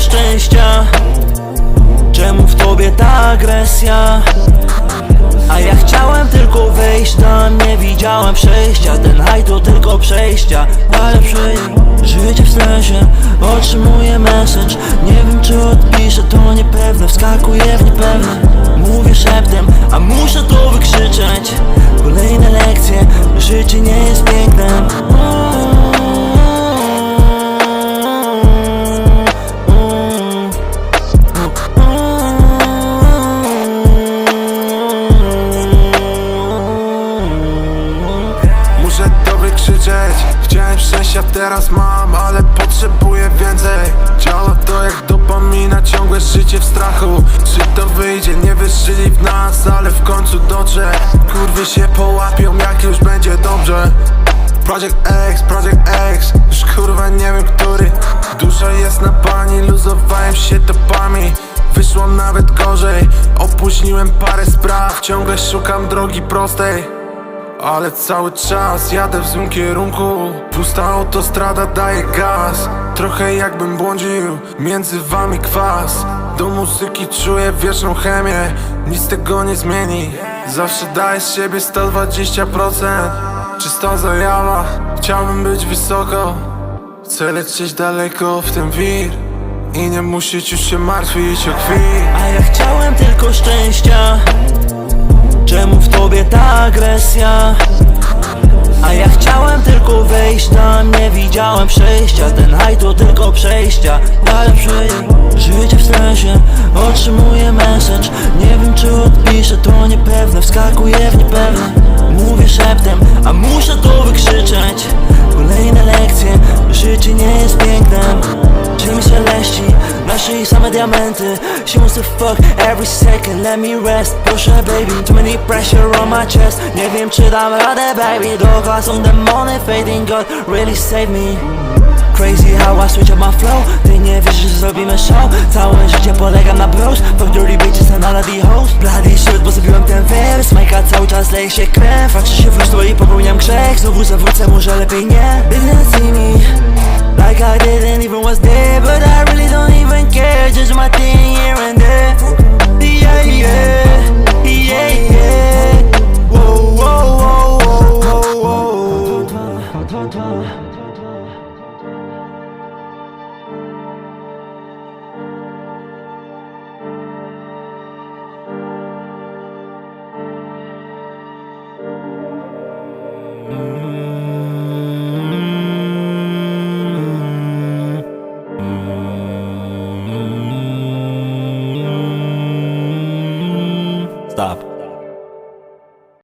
szczęścia? Czemu w tobie ta agresja? A ja chciałem tylko wejść tam, nie widziałem przejścia. Ten haj to tylko przejścia, ale przyjdę Życie w stresie, otrzymuję message. Nie wiem czy odpiszę, to niepewne. Wskakuję w niepewne. Mówię szeptem, a muszę to wykrzyczeć. Kolejne lekcje, życie nie jest to wykrzyczeć Chciałem szczęścia, teraz mam, ale potrzebuję więcej. Działa to jak dopamina, ciągłe życie w strachu. Czy to wyjdzie, nie wierzyli w nas, ale w końcu dotrze. Kurwy się połapią, jak już będzie dobrze. Project X, Project X, już kurwa nie wiem który. Dusza jest na pani, luzowałem się topami. Wyszło nawet gorzej, opóźniłem parę spraw. Ciągle szukam drogi prostej ale cały czas jadę w złym kierunku. Pusta autostrada daje gaz. Trochę jakbym błądził Między wami kwas. Do muzyki czuję wieczną chemię. Nic tego nie zmieni. Zawsze daję z siebie 120% Czysta zajawa Chciałbym być wysoko. Chcę lecieć daleko w ten wir. I nie musieć już się martwić o chwil A ja chciałem tylko szczęścia ta agresja? A ja chciałem tylko wejść tam, nie widziałem przejścia. Ten haj to tylko przejścia, ale przyjdę Życie w stresie, otrzymuję message. Nie wiem czy odpiszę, to niepewne. Wskakuję w niepewne. Mówię szeptem, a muszę to wykrzyczeć same diamenty She wants to fuck every second, let me rest Proszę baby, too many pressure on my chest. Nie wiem czy dam radę baby. Dookoła są demony, fading God really save me. Crazy how I switch up my flow. Ty nie wiesz, że zrobimy show. Całe życie polega na bros. Fuck dirty bitches and all of the hoes. Bloody shit, bo zrobiłem ten wers Majka cały czas leje się krew. Patrzę się w lustro i popełniam grzech. Znowu zawrócę, może lepiej nie. Didn't see me Like I didn't even was there, but I really don't even care. Just my thing here and there. Yeah, yeah, yeah, yeah. Whoa, whoa, whoa, whoa, whoa, whoa. Mm-hmm. этап –